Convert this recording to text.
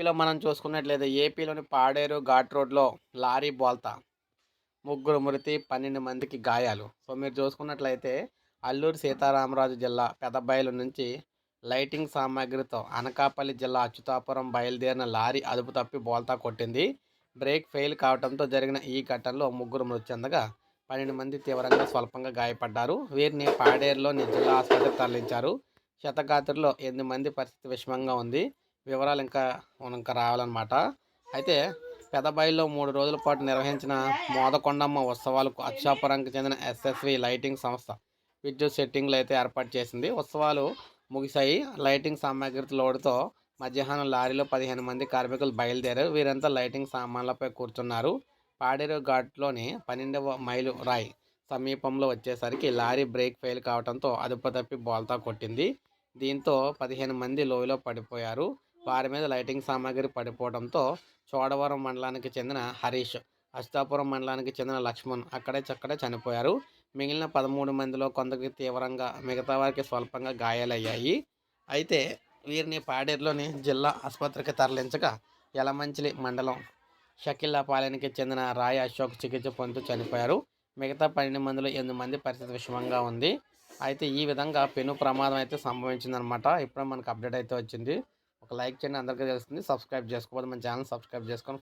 ఏపీలో మనం చూసుకున్నట్లయితే ఏపీలోని పాడేరు ఘాట్ రోడ్లో లారీ బోల్తా. ముగ్గురు మృతి పన్నెండు మందికి గాయాలు. సో మీరు చూసుకున్నట్లయితే అల్లూరు సీతారామరాజు జిల్లా పెదబయలు నుంచి లైటింగ్ సామాగ్రితో అనకాపల్లి జిల్లా అచ్యుతాపురం బయలుదేరిన లారీ అదుపు తప్పి బోల్తా కొట్టింది. బ్రేక్ ఫెయిల్ కావడంతో జరిగిన ఈ ఘటనలో ముగ్గురు మృతి చెందగా పన్నెండు మంది తీవ్రంగా స్వల్పంగా గాయపడ్డారు. వీరిని పాడేరులోని జిల్లా ఆసుపత్రికి తరలించారు. శతగాత్రిలో ఎనిమిది మంది పరిస్థితి విషమంగా ఉంది. వివరాలు ఇంకా ఇంకా రావాలన్నమాట. అయితే పెదబాయిలో మూడు రోజుల పాటు నిర్వహించిన మోదకొండమ్మ ఉత్సవాలకు అక్షాపురంకి చెందిన ఎస్ఎస్వి లైటింగ్ సంస్థ విద్యుత్ సెట్టింగ్లు అయితే ఏర్పాటు చేసింది. ఉత్సవాలు ముగిశాయి. లైటింగ్ సామాగ్రి లోడుతో మధ్యాహ్నం లారీలో పదిహేను మంది కార్మికులు బయలుదేరారు. వీరంతా లైటింగ్ సామాన్లపై కూర్చున్నారు. పాడేరు ఘాట్లోని పన్నెండవ మైలు రాయ్ సమీపంలో వచ్చేసరికి లారీ బ్రేక్ ఫెయిల్ కావడంతో అదుపు తప్పి బోల్తా కొట్టింది. దీంతో పదిహేను మంది లోయలో పడిపోయారు. వారి మీద లైటింగ్ సామాగ్రి పడిపోవడంతో చోడవరం మండలానికి చెందిన హరీష్ అస్తాపురం మండలానికి చెందిన లక్ష్మణ్ అక్కడే చక్కడే చనిపోయారు. మిగిలిన పదమూడు మందిలో కొందరికి తీవ్రంగా మిగతా వారికి స్వల్పంగా గాయాలయ్యాయి. అయితే వీరిని పాడేరులోని జిల్లా ఆసుపత్రికి తరలించగా యలమంచిలి మండలం షకిల్లాపాలెనికి చెందిన రాయ అశోక్ చికిత్స పొందుతూ చనిపోయారు. మిగతా పన్నెండు మందిలో ఎనిమిది మంది పరిస్థితి విషమంగా ఉంది. అయితే ఈ విధంగా పెను ప్రమాదం అయితే సంభవించిందనమాట ఇప్పుడు మనకు అప్డేట్ అయితే వచ్చింది. ఒక లైక్ చేయండి. అందరికీ తెలుస్తుంది. సబ్స్క్రైబ్ చేసుకోవద్దు మన ఛానల్ సబ్స్క్రైబ్ చేసుకొని